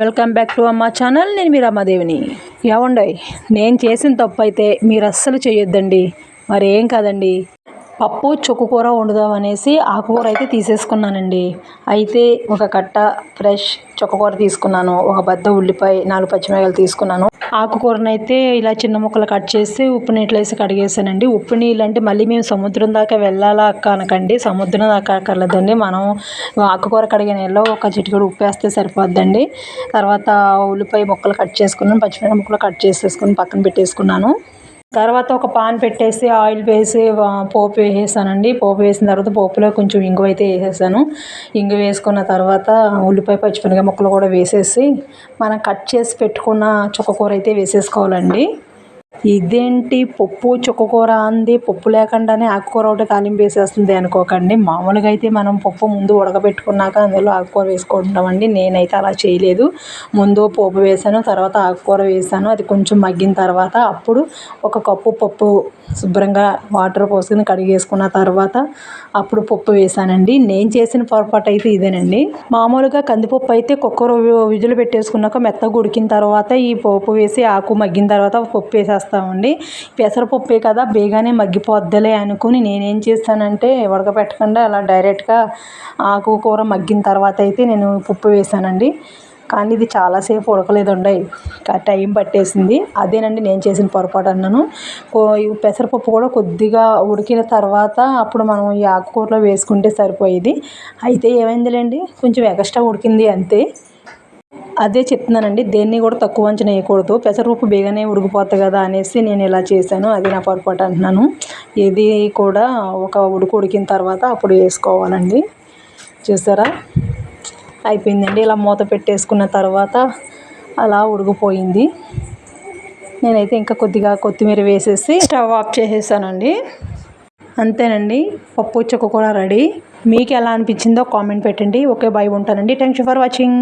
Welcome back to Amma channel. నేను మీ రమాదేవిని. ఏమండీ నేను చేసిన తప్పు అయితే మీరు అస్సలు చేయొద్దండి. మరి ఏం కాదండి. పప్పు చుక్కు కూర వండుదాం అనేసి ఆకుకూర అయితే తీసేసుకున్నానండి. అయితే ఒక కట్ట ఫ్రెష్ చుక్కకూర తీసుకున్నాను. ఒక బద్ద ఉల్లిపాయ నాలుగు పచ్చిమిరకాయలు తీసుకున్నాను. ఆకుకూరనైతే ఇలా చిన్న ముక్కలు కట్ చేసి ఉప్పు నీళ్ళు వేసి కడిగేసానండి. ఉప్పు నీళ్ళు అంటే మళ్ళీ మేము సముద్రం దాకా వెళ్ళాలా అక్క అనకండి. సముద్రం దాకా అక్కర్లేదండి. మనం ఆకుకూర కడిగే నీళ్ళలో ఒక చిటికెడు ఉప్పు వేస్తే సరిపోద్దండి. తర్వాత ఉల్లిపాయ ముక్కలు కట్ చేసుకున్నాను పచ్చిమిరపకాయ ముక్కలు కట్ చేసేసుకుని పక్కన పెట్టేసుకున్నాను. తర్వాత ఒక పాన్ పెట్టేసి ఆయిల్ వేసి పోపు వేసేసానండి. పోపు వేసిన తర్వాత పోపులో కొంచెం ఇంగు అయితే వేసేసాను. ఇంగు వేసుకున్న తర్వాత ఉల్లిపాయ పచ్చిమిరపకాయ ముక్కలు కూడా వేసేసి మనం కట్ చేసి పెట్టుకున్న చుక్కకూర అయితే వేసేసుకోవాలండి. ఇదేంటి? పప్పు చుక్కకూర అంది. పప్పు లేకుండానే ఆకుకూర ఒకటి తాలింపు వేసేస్తుంది అనుకోకండి. మామూలుగా అయితే మనం పప్పు ముందు ఉడకబెట్టుకున్నాక అందులో ఆకుకూర వేసుకుంటామండి. నేనైతే అలా చేయలేదు. ముందు పోపు వేసాను తర్వాత ఆకుకూర వేసాను. అది కొంచెం మగ్గిన తర్వాత అప్పుడు ఒక కప్పు పప్పు శుభ్రంగా వాటర్ పోసుకుని కడిగేసుకున్న తర్వాత అప్పుడు పప్పు వేసానండి. నేను చేసిన పొరపాటు అయితే ఇదేనండి. మామూలుగా కందిపప్పు అయితే కుక్కర్ విజులు పెట్టేసుకున్నాక మెత్తగా ఉడికిన తర్వాత ఈ పోపు వేసి ఆకు మగ్గిన తర్వాత పప్పు వేసేస్తాను. చేస్తామండి. పెసరపప్పే కదా బేగానే మగ్గిపోద్దలే అనుకుని నేనేం చేస్తానంటే ఉడకబెట్టకుండా అలా డైరెక్ట్గా ఆకుకూర మగ్గిన తర్వాత అయితే నేను పప్పు వేసానండి. కానీ ఇది చాలాసేపు ఉడకలేదండి. టైం పట్టేసింది. అదేనండి నేను చేసిన పొరపాటు అన్నాను. పెసరపప్పు కూడా కొద్దిగా ఉడికిన తర్వాత అప్పుడు మనం ఈ ఆకుకూరలో వేసుకుంటే సరిపోయేది. అయితే ఏమైందిలేండి కొంచెం ఎక్స్ట్రా ఉడికింది అంతే. అదే చెప్తున్నానండి దేన్ని కూడా తక్కువ అంచనా వేయకూడదు. పెసరపప్పు బేగానే ఉడికిపోతుంది కదా అనేసి నేను ఇలా చేశాను. అది నా పొరపాటు అంటున్నాను. ఇది కూడా ఒక ఉడుకు ఉడికిన తర్వాత అప్పుడు వేసుకోవాలండి. చూసారా? అయిపోయిందండి. ఇలా మూత పెట్టేసుకున్న తర్వాత అలా ఉడికిపోయింది. నేనైతే ఇంకా కొద్దిగా కొత్తిమీర వేసేసి స్టవ్ ఆఫ్ చేసేసానండి. అంతేనండి. పప్పు చుక్క కూడా రెడీ. మీకు ఎలా అనిపించిందో కామెంట్ పెట్టండి. ఓకే బై ఉంటానండి. Thank you for watching.